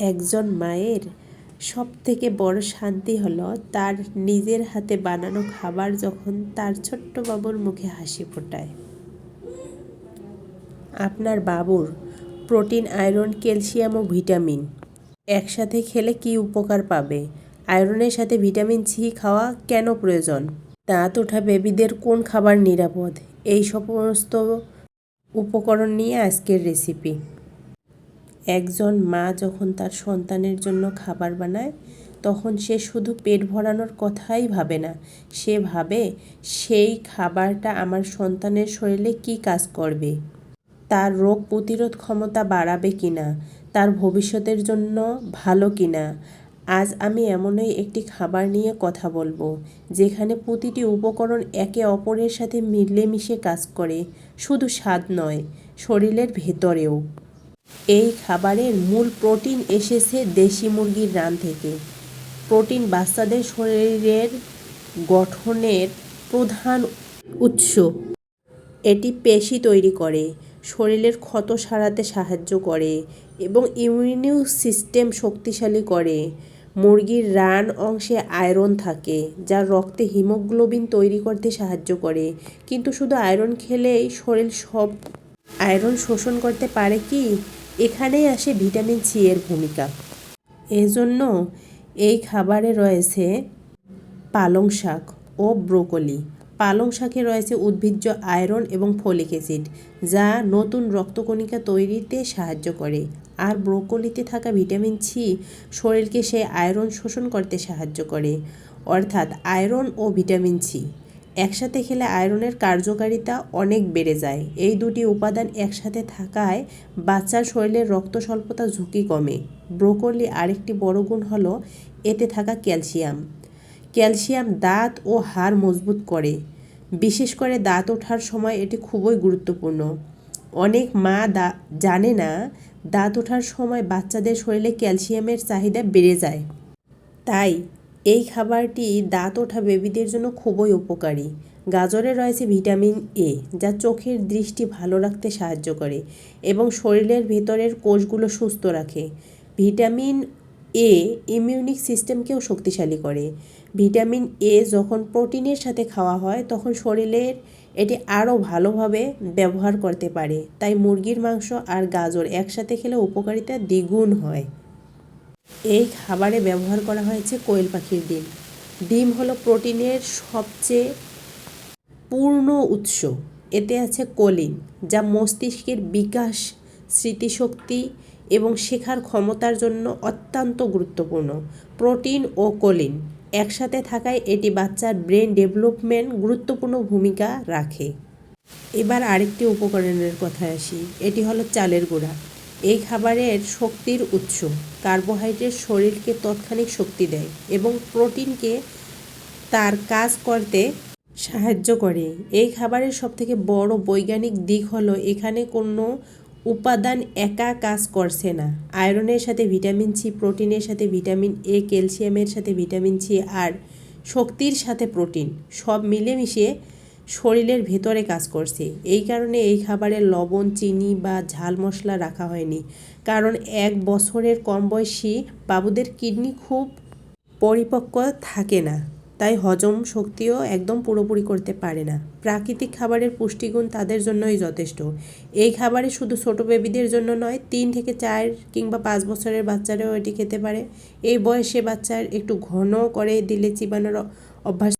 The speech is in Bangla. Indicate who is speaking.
Speaker 1: একজন মায়ের সব থেকে বড় শান্তি হলো তার নিজের হাতে বানানো খাবার যখন তার ছোট্ট বাবুর মুখে হাসি ফোটায়। আপনার বাবুর প্রোটিন, আয়রন, ক্যালসিয়াম ও ভিটামিন একসাথে খেলে কি উপকার পাবে? আয়রনের সাথে ভিটামিন সি খাওয়া কেন প্রয়োজন? দাঁত ওঠা বেবিদের কোন খাবার নিরাপদ? এই সমস্ত উপকরণ নিয়ে আজকের রেসিপি একজন মা যখন তার সন্তানের জন্য খাবার বানায়, তখন সে শুধু পেট ভরানোর কথাই ভাবে না। সে ভাবে, সেই খাবারটা আমার সন্তানের শরীরে কি কাজ করবে? তার রোগ প্রতিরোধ ক্ষমতা বাড়াবে কিনা তার ভবিষ্যতের জন্য ভালো কি না? আজ আমি এমনই একটি খাবার নিয়ে কথা বলব, যেখানে প্রতিটি উপকরণ একে অপরের সাথে মিলেমিশে কাজ করে। শুধু স্বাদ নয়, শরীরের ভেতরেও। এই খাবারের মূল প্রোটিন এসেছে দেশি মুরগির রান থেকে। প্রোটিন বাচ্চাদের শরীরের গঠনের প্রধান উৎস। এটি পেশি তৈরি করে, শরীরের ক্ষত সারাতে সাহায্য করে এবং ইমিউনি সিস্টেম শক্তিশালী করে। মুরগির রান অংশে আয়রন থাকে, যা রক্তে হিমোগ্লোবিন তৈরি করতে সাহায্য করে। কিন্তু শুধু আয়রন খেলেই শরীর সব আয়রন শোষণ করতে পারে কি? এখানেই আসে ভিটামিন সি এর ভূমিকা। এজন্য এই খাবারে রয়েছে পালং শাক ও ব্রোকলি। পালং শাকে রয়েছে উদ্ভিজ্জ আয়রন এবং ফলিক অ্যাসিড, যা নতুন রক্তকণিকা তৈরিতে সাহায্য করে। আর ব্রোকলিতে থাকা ভিটামিন সি শরীরকে সেই আয়রন শোষণ করতে সাহায্য করে। অর্থাৎ আয়রন ও ভিটামিন সি। একসাথে খেলে আয়রনের কার্যকারিতা অনেক বেড়ে যায়। এই দুটি উপাদান একসাথে থাকায় বাচ্চার শরীরের রক্ত স্বল্পতা ঝুঁকি কমে। ব্রোকলি আরেকটি বড় গুণ হলো এতে থাকা ক্যালসিয়াম। ক্যালসিয়াম দাঁত ও হাড় মজবুত করে। বিশেষ করে দাঁত ওঠার সময় এটি খুবই গুরুত্বপূর্ণ। অনেক মা দা, জানে না, দাঁত ওঠার সময় বাচ্চাদের শরীরে ক্যালসিয়ামের চাহিদা বেড়ে যায়। তাই এই খাবারটি দাঁত ওঠা বেবিদের জন্য খুবই উপকারী। গাজরে রয়েছে ভিটামিন এ যা চোখের দৃষ্টি ভালো রাখতে সাহায্য করে এবং শরীরের ভেতরের কোষগুলো সুস্থ রাখে। ভিটামিন এ ইমিউনিক সিস্টেমকেও শক্তিশালী করে। ভিটামিন এ যখন প্রোটিনের সাথে খাওয়া হয়, তখন শরীরের এটি আরও ভালোভাবে ব্যবহার করতে পারে। তাই মুরগির মাংস আর গাজর একসাথে খেলে উপকারিতা দ্বিগুণ হয়। এই খাবারে ব্যবহার করা হয়েছে কোয়েল পাখির ডিম। ডিম হলো প্রোটিনের সবচেয়ে পূর্ণ উৎস। এতে আছে কোলিন, যা মস্তিষ্কের বিকাশ, স্মৃতিশক্তি এবং শেখার ক্ষমতার জন্য অত্যন্ত গুরুত্বপূর্ণ। প্রোটিন ও কোলিন একসাথে থাকায় এটি বাচ্চার ব্রেন ডেভেলপমেন্ট গুরুত্বপূর্ণ ভূমিকা রাখে। এবার আরেকটি উপকরণের কথায় আসি, এটি হলো চালের গুঁড়া। এই খাবারের শক্তির উৎস। কার্বোহাইড্রেট শরীরকে তৎক্ষণিক শক্তি দেয় এবং প্রোটিনকে তার কাজ করতে সাহায্য করে। এই খাবারের সবথেকে বড় বৈজ্ঞানিক দিক হলো, এখানে কোনো উপাদান একা কাজ করছে না। আয়রনের সাথে ভিটামিন সি, প্রোটিনের সাথে ভিটামিন এ, ক্যালসিয়ামের সাথে ভিটামিন সি আর শক্তির সাথে প্রোটিন। সব মিলেমিশে শরীরের ভেতরে কাজ করছে। এই কারণে এই খাবারে লবণ, চিনি বা ঝাল মশলা রাখা হয়নি। কারণ এক বছরের কম বয়সী বাবুদের কিডনি খুব পরিপক্ক থাকে না। তাই হজম শক্তিও একদম পুরোপুরি করতে পারে না। প্রাকৃতিক খাবারের পুষ্টিগুণ তাদের জন্যই যথেষ্ট। এই খাবারে শুধু ছোট বেবিদের জন্য নয়, তিন থেকে চার কিংবা পাঁচ বছরের বাচ্চারাও এটি খেতে পারে। এই বয়সে বাচ্চার একটু ঘন করে দিলে চিবানোর অভ্যাস